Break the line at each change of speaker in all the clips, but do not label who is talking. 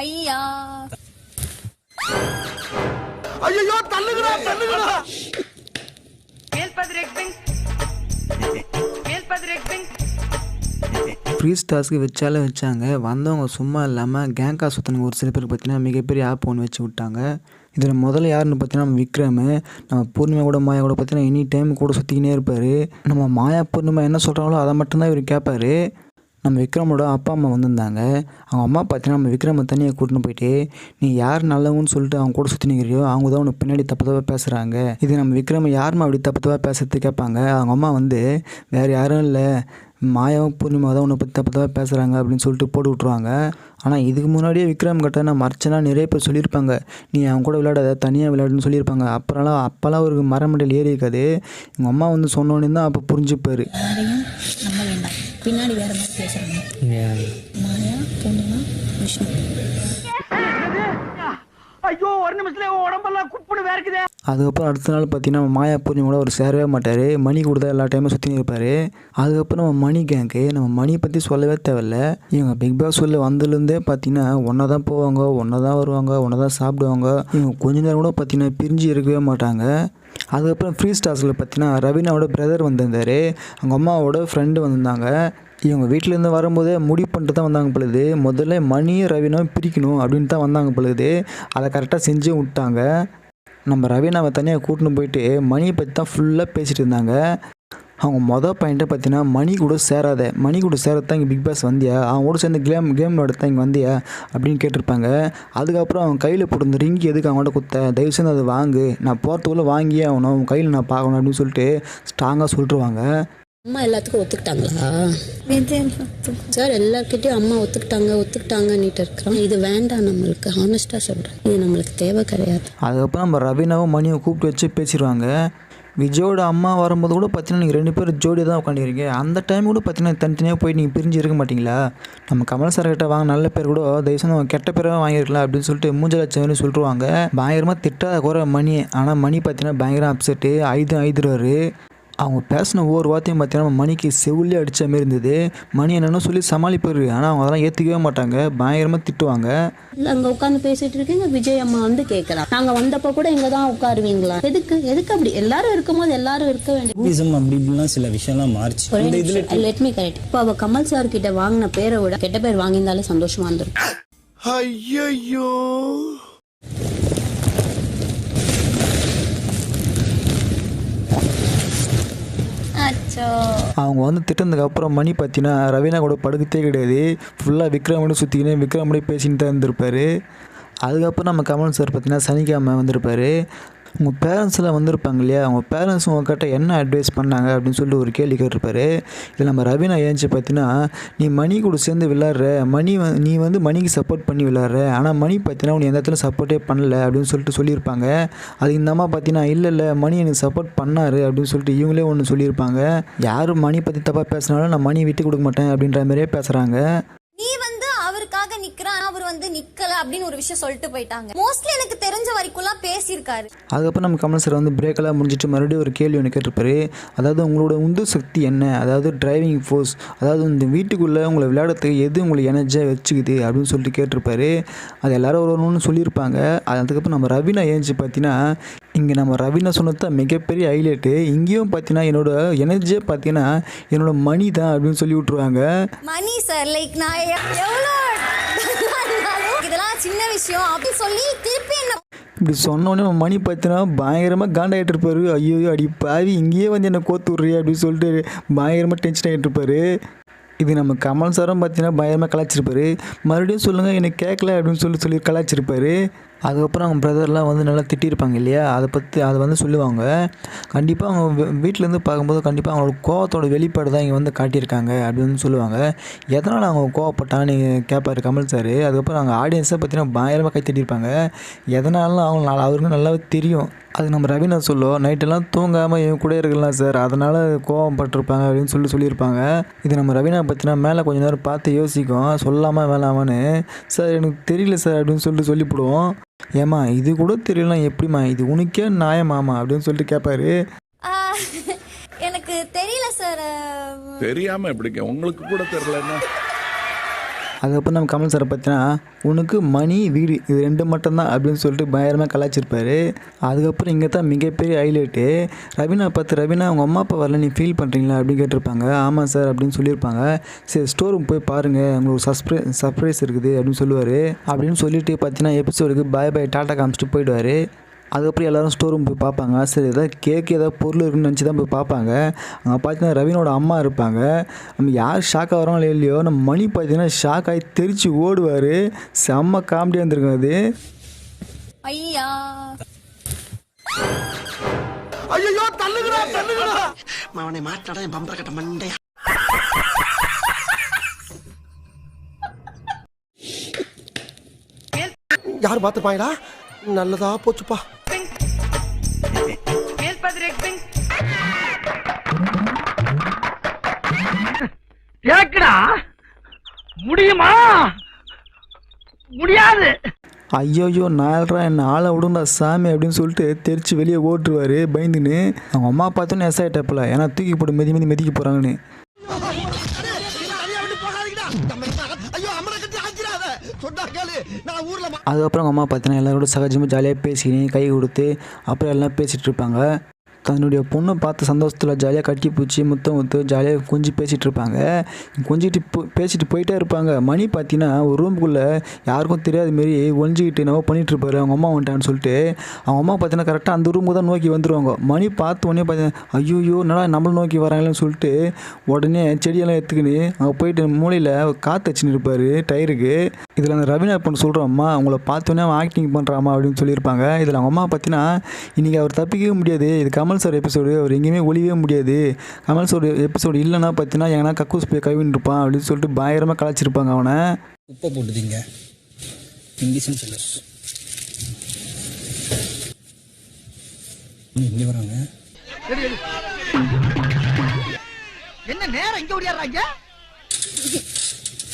ஐயா.
ஐயோ தள்ளுங்கடா தள்ளுங்கடா.
ஃப்ரீ ஸ்டார்ஸ்க்கு வச்சாலே வச்சாங்க. வந்தவங்க சும்மா இல்லாமல் கேங்கா சுற்றின ஒரு சில பேர் பார்த்தீங்கன்னா மிகப்பெரிய ஆப் ஒன்று வச்சு விட்டாங்க. இதில் முதல்ல யாருன்னு பார்த்தீங்கன்னா நம்ம விக்ரம். நம்ம பூர்ணிமா கூட மாயா கூட பார்த்தீங்கன்னா எனி டைம் கூட சுற்றிக்கினே இருப்பார். நம்ம மாயா பூர்ணிமா என்ன சொல்கிறாங்களோ அதை மட்டும்தான் இவர் கேட்பாரு நம்ம விக்ரமோட அப்பா அம்மா வந்திருந்தாங்க. அவங்க அம்மா பார்த்தீங்கன்னா நம்ம விக்ரமை தனியாக கூட்டின்னு போயிட்டு நீ யார் நல்லவங்கன்னு சொல்லிட்டு அவங்க கூட சுற்றி நிற்கிறியோ அவங்க தான் உனக்கு பின்னாடி தப்பு தப்பாக பேசுகிறாங்க இது நம்ம விக்ரம் யாருமா அப்படி தப்பு தப்பாக பேசுறது கேட்பாங்க. அவங்க அம்மா வந்து வேறு யாரும் இல்லை. மாயாவும் பூர்ணிமா தான் உன்னை பற்றி தப்பு தப்பாக பேசுகிறாங்க அப்படின்னு சொல்லிட்டு போட்டு விட்ருவாங்க ஆனால் இதுக்கு முன்னாடியே விக்ரம் கிட்ட நான் மறைச்சனா நிறைய பேர் சொல்லியிருப்பாங்க. நீ அவன் கூட விளையாடாத தனியாக விளையாடுன்னு சொல்லியிருப்பாங்க. அப்புறம்லாம் அப்போல்லாம் ஒரு மரமண்டல் ஏறி இருக்காது. எங்கள் அம்மா வந்து சொன்னோன்னே தான் அப்போ புரிஞ்சுப்பார்.
பின்னாடி வேற மாதிரி பேசுறாங்க. மாயா பூர்ணிமா விஷ்ணு.
ஐயோ ஒரு நிமிஷத்துல உடம்பெல்லாம் குப்புன்னு வேர்க்குதே.
அதுக்கப்புறம் அடுத்த நாள் பார்த்தீங்கன்னா நம்ம மாயா பூர்ணிமா கூட அவர் சேரவே மாட்டார். மணி கூட தான் எல்லா டைமும் சுற்றி இருப்பார். அதுக்கப்புறம் நம்ம மணி கேங்கு நம்ம மணியை பற்றி சொல்லவே தேவையில்ல. இவங்க பிக் பாஸ் உள்ள வந்ததுலேருந்தே பார்த்தீங்கன்னா ஒன்றா தான் போவாங்க ஒன்றா தான் வருவாங்க ஒன்றா தான் சாப்பிடுவாங்க. இவங்க கொஞ்ச நேரம் கூட பார்த்தீங்கன்னா பிரிஞ்சு இருக்கவே மாட்டாங்க. அதுக்கப்புறம் ஃப்ரீ ஸ்டார்ஸில் பார்த்தீங்கன்னா ரவீனாவோட பிரதர் வந்திருந்தார். அவங்க அம்மாவோட ஃப்ரெண்டு வந்திருந்தாங்க. இவங்க வீட்டிலேருந்து வரும்போதே முடிவு பண்ணிட்டு தான் வந்தாங்க பொழுது. முதல்ல மணியும் ரவீனாவும் பிரிக்கணும் அப்படின்னு தான் வந்தாங்க பொழுது. அதை கரெக்டாக செஞ்சு விட்டாங்க. நம்ம ரவீனாவை தனியாக கூட்டின்னு போயிட்டு மணியை பற்றி தான் ஃபுல்லாக பேசிகிட்டு இருந்தாங்க. அவங்க மொதல் பாயிண்ட்டை பார்த்தீங்கன்னா மணி கூட சேராத. மணி கூட சேரது தான் இங்கே பிக் பாஸ் வந்தியா? அவங்க கூட சேர்ந்து கேம் கேம் விளையாட தான் இங்கே வந்தியா? அப்படின்னு கேட்டிருப்பாங்க. அதுக்கப்புறம் அவன் கையில் போட்டு ரிங்கி எதுக்கு அவங்கள்ட்ட குத்த தயவு செஞ்சு அதை வாங்கு. நான் போகிறதுக்குள்ளே வாங்கியே ஆகணும். உன் கையில் நான் பார்க்கணும் அப்படின்னு சொல்லிட்டு ஸ்ட்ராங்காக சொல்லிட்டுருவாங்க.
அம்மா எல்லாத்துக்கும் ஒத்துக்கிட்டாங்களா? சார் எல்லார்கிட்டயும் அம்மா ஒத்துக்கிட்டாங்க ஒத்துக்கிட்டாங்கன்னுட்டு இருக்கிறோம். இது வேண்டாம் நம்மளுக்கு. ஹானஸ்டாக சொல்கிறேன் இது நம்மளுக்கு தேவை கிடையாது.
அதுக்கப்புறம் நம்ம ரவீனாவும் மணியை கூப்பிட்டு வச்சு பேசிடுவாங்க. விஜயோட அம்மா வரும்போது கூட பார்த்தீங்கன்னா நீங்கள் ரெண்டு பேரும் ஜோடியாக தான் உட்காந்துருக்கீங்க அந்த டைம் கூட பார்த்தீங்கன்னா தனித்தனியாக போய் நீங்கள் பிரிஞ்சு இருக்க மாட்டிங்களா? நம்ம கமல் சார் கிட்ட வாங்க நல்ல பேர் கூட தயவுசெய்து அவன் கெட்ட பேராக வாங்கியிருக்கலாம் அப்படின்னு சொல்லிட்டு மூஞ்சல் வச்சவனு சொல்லிடுவாங்க பயங்கரமாக திட்டாத குறை மணி. ஆனால் மணி பார்த்தீங்கன்னா பயங்கரம் அப்செட்டு ஐது ஐதுருவார் அவங்க பேசின ஒவ்வொரு வார்த்தையும் பார்த்தீங்கன்னா மணிக்கு செவிலே அடித்த மாரி இருந்தது. மணி என்னென்னு சொல்லி சமாளிப்பார். ஆனால் அவங்க அதெல்லாம் ஏற்றுக்கவே மாட்டாங்க. பயங்கரமாக திட்டுவாங்க.
இல்லை அங்கே உட்காந்து பேசிட்டு இருக்கீங்க. விஜய் அம்மா வந்து கேட்கலாம் நாங்கள் வந்தப்போ கூட இங்கே தான் உட்காருவீங்களா? எதுக்கு? எதுக்கு அப்படி? எல்லாரும் இருக்கும்போது எல்லாரும் இருக்க வேண்டிய
அப்படி இப்படிலாம் சில விஷயம்லாம் மாறிச்சு. இந்த இதுல
லெட் மீ கரெக்ட் இப்போ அவ கமல் சார் கிட்ட வாங்கின பேரை விட கெட்ட பேர் வாங்கியிருந்தாலே சந்தோஷமா இருந்திருக்கும்.
ஐயோ
அவங்க வந்து திட்டினதுக்கு அப்புறம் மணி பார்த்தீங்கன்னா ரவீனா கூட படுக்கத்தே கிடையாது. ஃபுல்லாக விக்ரமோட சுற்றிக்கினே விக்ரமோட பேசின்னு தான் இருந்திருப்பாரு. அதுக்கப்புறம் நம்ம கமல் சார் பார்த்தீங்கன்னா சனிக்கிழமை வந்திருப்பாரு. உங்கள் பேரண்ட்ஸ்லாம் வந்திருப்பாங்க இல்லையா? அவங்க பேரண்ட்ஸ் உங்ககிட்ட என்ன அட்வைஸ் பண்ணாங்க அப்படின்னு சொல்லிட்டு ஒரு கேள்வி கேட்டிருப்பாரு. இதில் நம்ம ரவீனா ஏஞ்சி பார்த்தீங்கன்னா நீ மணி கூட சேர்ந்து விளாட்ற மணி நீ வந்து மணிக்கு சப்போர்ட் பண்ணி விளாட்ற ஆனால் மணி பார்த்தீங்கன்னா உனக்கு எந்த இடத்துல சப்போர்ட்டே பண்ணல அப்படின்னு சொல்லிட்டு சொல்லியிருப்பாங்க. அது இந்த அம்மா பார்த்தீங்கன்னா இல்லை இல்லை மணி எனக்கு சப்போர்ட் பண்ணாரு அப்படின்னு சொல்லிட்டு இவங்களே ஒன்று சொல்லியிருப்பாங்க. யாரும் மணி பற்றி தப்பாக பேசினாலும் நான் மணி விட்டு கொடுக்க மாட்டேன் அப்படின்ற மாதிரியே பேசுகிறாங்க
நிக்கிறான் அவர் வந்து நிக்கல அப்படின்னு ஒரு விஷயம் சொல்லிட்டு போயிட்டாங்க. மோஸ்ட்லி எனக்கு தெரிஞ்ச வரைக்கும்லாம் பேசியிருக்காரு.
அதுக்கப்புறம் நம்ம கமல் சார் வந்து பிரேக்கெல்லாம் முடிஞ்சிட்டு மறுபடியும் ஒரு கேள்வி ஒன்று கேட்டிருப்பாரு. அதாவது உங்களோட உந்து சக்தி என்ன? அதாவது டிரைவிங் ஃபோர்ஸ் அதாவது இந்த வீட்டுக்குள்ளே உங்களை விளையாடுறதுக்கு எது உங்களை எனர்ஜியாக வச்சுக்குது அப்படின்னு சொல்லிட்டு கேட்டிருப்பாரு. அது எல்லாரும் ஒரு ஒன்று சொல்லியிருப்பாங்க. அது அதுக்கப்புறம் நம்ம ரவீனா ஏஞ்சி பார்த்தீங்கன்னா இங்கே நம்ம ரவீனா சொன்னது தான் மிகப்பெரிய ஹைலைட்டு இங்கேயும் பார்த்தீங்கன்னா என்னோட எனர்ஜியே பார்த்தீங்கன்னா என்னோட மணி தான் அப்படின்னு சொல்லி விட்ருவாங்க
மணி சார் லைக் நான் எவ்வளோ இதெல்லாம் சின்ன விஷயம். அப்படி சொல்லி திருப்பி என்ன
இப்படி சொன்னோடனே நம்ம மணி பார்த்தீங்கன்னா பயங்கரமாக காண்டாகிட்டு இருப்பாரு. ஐயோ அடி பாவி இங்கேயே வந்து என்னை கோத்து விட்றியே அப்படின்னு சொல்லிட்டு பயங்கரமாக டென்ஷன் ஆகிட்டு இருப்பாரு. இது நம்ம கமல் சாரும் பார்த்தீங்கன்னா பயங்கரமாக கலாச்சிருப்பாரு மறுபடியும் சொல்லுங்கள் எனக்கு கேட்கல அப்படின்னு சொல்லி சொல்லி கலாச்சிருப்பார் அதுக்கப்புறம் அவங்க பிரதர்லாம் வந்து நல்லா திட்டியிருப்பாங்க இல்லையா? அதை பற்றி அதை வந்து சொல்லுவாங்க. கண்டிப்பாக அவங்க வீட்டிலேருந்து பார்க்கும்போது கண்டிப்பாக அவங்களோட கோவத்தோட வெளிப்பாடு தான் இங்கே வந்து காட்டியிருக்காங்க அப்படின்னு சொல்லுவாங்க. எதனால் அவங்க கோவப்பட்டான்னு கேட்பாரு கமல் சார் அதுக்கப்புறம் அவங்க ஆடியன்ஸை பற்றினா பயங்கரமாக கை தட்டியிருப்பாங்க. எதனாலும் அவங்க அவருக்கு நல்லாவே தெரியும். அது நம்ம ரவினா சொல்லுவோம். நைட்டெல்லாம் தூங்காமல் இவன் கூட இருக்கலாம் சார் அதனால் கோவம் பட்டிருப்பாங்க அப்படின்னு சொல்லி சொல்லியிருப்பாங்க. இது நம்ம ரவினா பற்றினா மேலே கொஞ்ச நேரம் பார்த்து யோசிக்கும். சொல்லாமல் வேணாமான்னு. சார் எனக்கு தெரியல சார் அப்படின்னு சொல்லிட்டு சொல்லிவிடுவோம் ஏம்மா இது கூட தெரியலாம் எப்படிம்மா இது உனக்கே நியாயமாமா அப்படின்னு சொல்லிட்டு கேட்பாரு
எனக்கு தெரியல சார்.
தெரியாம எப்படிங்க? உங்களுக்கு கூட தெரியலன்னா?
அதுக்கப்புறம் நம்ம கமல் சாரை பார்த்தீங்கன்னா உனக்கு மணி வீடு இது ரெண்டு மட்டும்தான் அப்படின்னு சொல்லிட்டு பயங்கரமாக கலாச்சிருப்பார் அதுக்கப்புறம் இங்கே தான் மிகப்பெரிய ஹைலைட்டு. ரவீனா பார்த்து ரவீனா உங்கள் அம்மா அப்பா வரல நீ ஃபீல் பண்ணுறீங்களா அப்படின்னு கேட்டிருப்பாங்க. ஆமாம் சார் அப்படின்னு சொல்லியிருப்பாங்க. சரி ஸ்டோர் ரூம் போய் பாருங்கள் உங்களுக்கு சஸ்ப்ரை சர்ப்ரைஸ் இருக்குது அப்படின்னு சொல்லுவார். அப்படின்னு சொல்லிட்டு பார்த்தீங்கன்னா எபிசோடுக்கு பாய் பாய் டாட்டா காமிச்சிட்டு போயிடுவார். அதுக்கப்புறம் எல்லாரும் ஸ்டோர் ரூம் போய் பார்ப்பாங்க. சரி ஏதாவது கேக் ஏதாவது பொருள் இருக்குன்னு நினச்சி தான் போய் பார்ப்பாங்க. அங்கே பார்த்தீங்கன்னா ரவினோட அம்மா இருப்பாங்க. நம்ம யார் ஷாக் ஆகிறோம் இல்லையோ நம்ம மணி பார்த்தீங்கன்னா ஷாக் ஆகி தெரிச்சு ஓடுவார். செம்ம காமெடியாக இருந்திருக்கும் அது.
ஐயா.
ஐயோ தள்ளுங்கடா தள்ளுங்கடா.
அவனை மாட்டாடா என் பம்பர கட்ட மண்டையா? யார் பார்த்துப்பாங்கடா நல்லதா போச்சுப்பா.
முடியுமா? முடியாது.
ஐயோயோ நாலரா என்ன ஆளை விடுண்டா சாமி அப்படின்னு சொல்லிட்டு தெரிச்சு வெளியே ஓட்டுருவார் பயந்துன்னு. அவங்க அம்மா பார்த்தோன்னே எஸ் ஆகிட்டப்பில் ஏன்னா தூக்கி போட்டு மெதி மெதி மெதிக்க போகிறாங்கன்னு அதுக்கப்புறம் அவங்க அம்மா பார்த்தீங்கன்னா எல்லாரோட சகஜமாக ஜாலியாக பேசிக்கின்னு கை கொடுத்து அப்புறம் எல்லாம் பேசிகிட்டு இருப்பாங்க. தன்னுடைய பொண்ணை பார்த்து சந்தோஷத்தில் ஜாலியாக கட்டி பூச்சி முத்தம் முத்து ஜாலியாக கொஞ்சம் பேசிகிட்டு இருப்பாங்க. கொஞ்சிட்டு போ பேசிட்டு போயிட்டே இருப்பாங்க. மணி பார்த்தீங்கன்னா ஒரு ரூமுக்குள்ளே யாருக்கும் தெரியாத மாரி ஒழிஞ்சிக்கிட்டு என்னவோ பண்ணிகிட்ருப்பாரு அவங்க அம்மா வந்துட்டான்னு சொல்லிட்டு. அவங்க அம்மா பார்த்தீங்கன்னா கரெக்டாக அந்த ரூமுக்கு தான் நோக்கி வந்துடுவாங்க மணி பார்த்து உடனே பார்த்தீங்கன்னா ஐயோ என்னடா நம்மளை நோக்கி வராங்களேன்னு சொல்லிட்டு உடனே செடியெல்லாம் எடுத்துக்கின்னு அங்கே போயிட்டு மூலையில் காற்று வச்சுன்னு இருப்பார் டயருக்கு. இதில் அந்த ரவீனா பொண்ணு சொல்கிறோம் அம்மா அவங்கள பார்த்தோன்னே அவன் ஆக்டிங் பண்ணுறாம்மா அப்படின்னு சொல்லியிருப்பாங்க. இதில் அவங்க அம்மா பார்த்தீங்கன்னா இன்றைக்கி அவர் தப்பிக்கவே முடியாது. இது கமல் சார் எபிசோடு அவர் எங்கேயுமே ஒளியவே முடியாது. கமல் சார் எபிசோடு இல்லைன்னா பார்த்தீங்கன்னா எங்கன்னா கக்கூஸ் போய் கவின்னு இருப்பான் அப்படின்னு சொல்லிட்டு பயங்கரமாக கலாச்சிருப்பாங்க அவனை.
உப்பை போட்டுதீங்க. இங்கிலீஷ்னு சொல்லு. இங்கே வராங்க.
என்ன நேரம் இங்க ஓடியாடுறாங்க?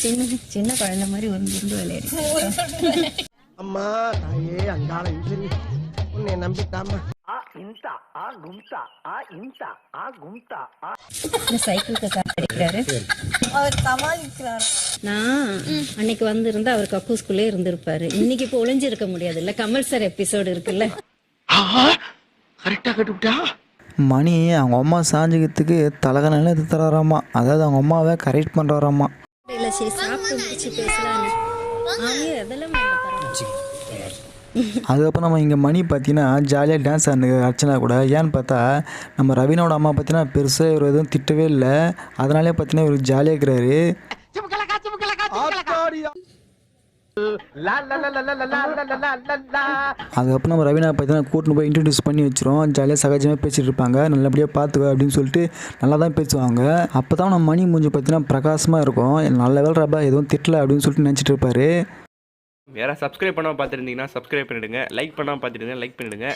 சின்ன சின்ன குழந்தை மாதிரி உருந்து உருந்து விளையாடி
அம்மா தாயே அங்காள இசரி உன்னை நம்பிட்டாமா
சைக்கிளுக்கு கார் அடிக்கிறாரு.
அவர் சமாளிக்கிறார்.
நான் அன்னைக்கு வந்திருந்தா அவர் கக்கூஸ்குள்ளே இருந்திருப்பாரு. இன்னைக்கு இப்போ ஒளிஞ்சு இருக்க முடியாது இல்ல கமல் சார் எபிசோடு இருக்குல்ல.
கரெக்டா கட்டுவிட்டா?
மணி அவங்க அம்மா சாஞ்சிக்கிறதுக்கு தலகனால இது தராராமா. அதாவது அவங்க அம்மாவை கரெக்ட் பண்ணுறாராமா
இல்ல சரி சாப்பிட்டு முடிச்சு பேசலான்னு. ஆமே அதெல்லாம்.
அதுக்கப்புறம் நம்ம இங்கே மணி பார்த்தீங்கன்னா ஜாலியாக டான்ஸ் ஆனது அர்ச்சனா கூட ஏன்னு பார்த்தா நம்ம ரவீனாவோட அம்மா பார்த்தீங்கன்னா பெருசாக இவர் எதுவும் திட்டவே இல்லை அதனாலே பார்த்தீங்கன்னா இவர் ஜாலியாக இருக்கிறாரு அதுக்கப்புறம் நம்ம ரவீனா பார்த்தீங்கன்னா கூட்டின்னு போய் இன்ட்ரடியூஸ் பண்ணி வச்சிரும் ஜாலியாக சகஜமாக பேசிட்டு இருப்பாங்க நல்லபடியாக பார்த்துக்க அப்படின்னு சொல்லிட்டு நல்லா தான் பேசுவாங்க அப்போ தான் நம்ம மணி மூஞ்சி பார்த்தீங்கன்னா பிரகாசமாக இருக்கும் நல்ல வேலை ரப்பா எதுவும் திட்டல அப்படின்னு சொல்லிட்டு நினச்சிட்டு இருப்பாரு
யாராவது சப்ஸ்கிரைப் பண்ணாமல் பார்த்துருந்தீங்கன்னா சப்ஸ்கிரைப் பண்ணிடுங்க லைக் பண்ணாமல் பார்த்துருந்தீங்கன்னா லைக் பண்ணிவிடுங்க